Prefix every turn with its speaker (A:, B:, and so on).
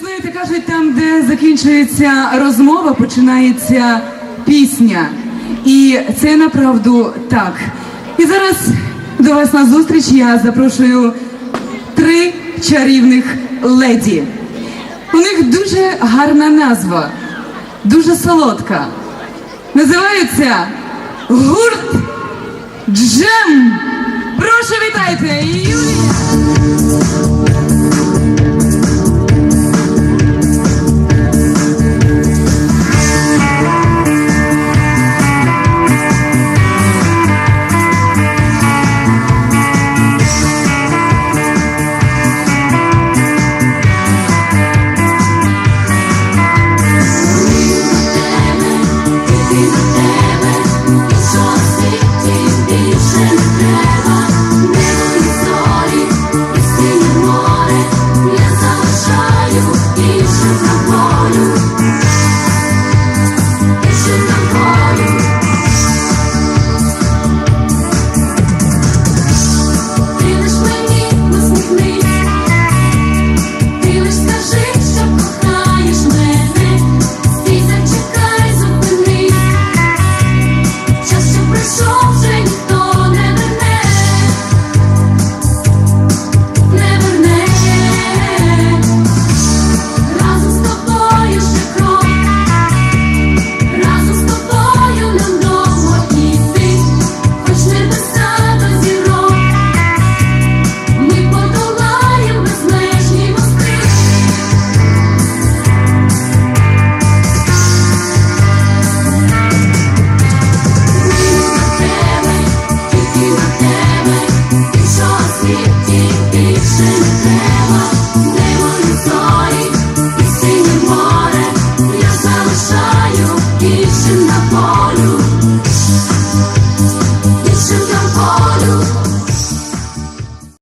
A: знаєте, кажуть, там, де закінчується розмова, починається пісня. І це направду так. І зараз до вас на зустріч я запрошую три чарівних леді. У них дуже гарна назва, дуже солодка. Називаються гурт Джем. breathe більше на полю.